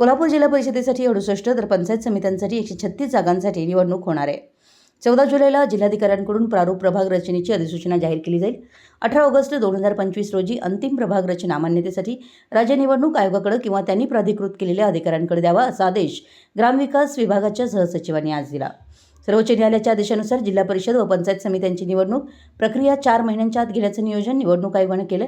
कोल्हापूर जिल्हा परिषदेसाठी अडुसष्ट तर पंचायत समित्यांसाठी एकशे छत्तीस जागांसाठी निवडणूक होणार आहे. चौदा जुलैला जिल्हाधिकाऱ्यांकडून प्रारूप प्रभाग रचनेची अधिसूचना जाहीर केली जाईल. अठरा ऑगस्ट दोन हजार पंचवीस रोजी अंतिम प्रभाग रचना मान्यतेसाठी राज्य निवडणूक आयोगाकडे किंवा त्यांनी प्राधिकृत केलेल्या अधिकाऱ्यांकडे द्यावा असा आदेश ग्रामविकास विभागाच्या सहसचिवांनी आज दिला. सर्वोच्च न्यायालयाच्या आदेशानुसार जिल्हा परिषद व पंचायत समित्यांची निवडणूक प्रक्रिया चार महिन्यांच्या आत घेण्याचं नियोजन निवडणूक आयोगानं केलं.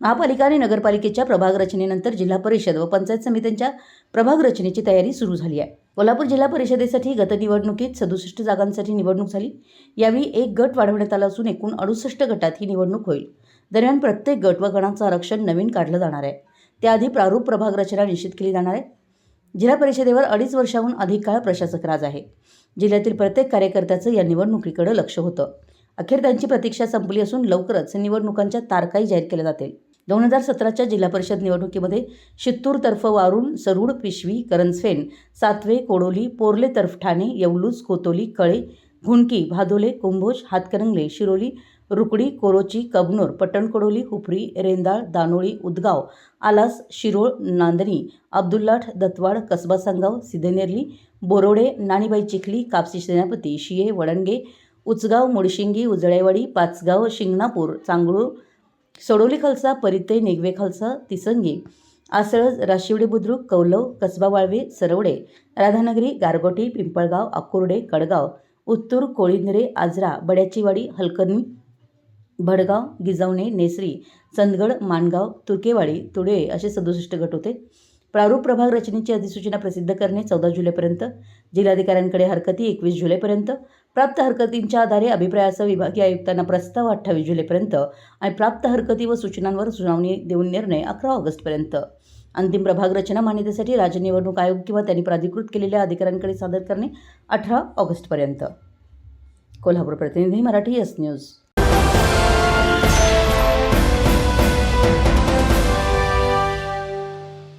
महापालिका आणि नगरपालिकेच्या प्रभाग रचनेनंतर जिल्हा परिषद व पंचायत समित्यांच्या प्रभाग रचनेची तयारी सुरू झाली आहे. कोल्हापूर जिल्हा परिषदेसाठी गतनिवडणुकीत सदुसष्ट जागांसाठी निवडणूक झाली. यावेळी एक गट वाढवण्यात आला असून एकूण अडुसष्ट गटात ही निवडणूक होईल. दरम्यान प्रत्येक गट व गणाचं आरक्षण नवीन काढलं जाणार आहे. त्याआधी प्रारूप प्रभाग रचना निश्चित केली जाणार आहे. जिल्हा परिषदेवर अडीच वर्षाहून अधिक काळ प्रशासक राज आहे. जिल्ह्यातील प्रत्येक कार्यकर्त्याचं या निवडणुकीकडे लक्ष होतं. अखेर त्यांची प्रतीक्षा संपली असून लवकरच निवडणुकांच्या तारखाही जाहीर केल्या जातील. दोन हजार सतराच्या जिल्हा परिषद निवडणुकीमध्ये शित्तूरतर्फ वारुण सरूड पिशवी करंजफेन सातवे कोडोली पोर्ले तर्फ ठाणे येवलूज कोतोली कळे घुणकी भादोले कुंभोज हातकरंगले शिरोली रुकडी कोरोची कबनूर पट्टणकोडोली हुपरी रेंदाळ दानोळी उदगाव आलास शिरोळ नांदणी अब्दुल्लाठ दत्वाड कसबा संगाव सिद्धनेरली बोरोडे नाणीबाई चिखली कापसी सेनापती शिये वडणगे उचगाव मुडशिंगी उजळेवाडी पाचगाव शिंगणापूर चांगळूर सडोली खालसा परिते निगवे खालसा तिसंगी आसळज राशिवडे बुद्रुक कौलव कसबा वाळवे सरवडे राधानगरी गारगोटी पिंपळगाव आकुर्डे कडगाव उत्तूर कोळिंद्रे आजरा बड्याचीवाडी हलकर्णी भडगाव गिजावणे नेसरी चंदगड माणगाव तुर्केवाडी तुडे असे सदुसष्ट गट होते. प्रारूप प्रभाग रचनेची अधिसूचना प्रसिद्ध करणे चौदा जुलैपर्यंत. जिल्हाधिकाऱ्यांकडे हरकती एकवीस जुलैपर्यंत. प्राप्त हरकतींच्या आधारे अभिप्रायासह विभागीय आयुक्तांना प्रस्ताव अठ्ठावीस जुलैपर्यंत आणि प्राप्त हरकती व सूचनांवर सुनावणी देऊन निर्णय अकरा ऑगस्टपर्यंत. अंतिम प्रभाग रचना मान्यतेसाठी राज्य निवडणूक आयोग किंवा त्यांनी प्राधिकृत केलेल्या अधिकाऱ्यांकडे सादर करणे अठरा ऑगस्टपर्यंत. कोल्हापूर प्रतिनिधी मराठी एस न्यूज.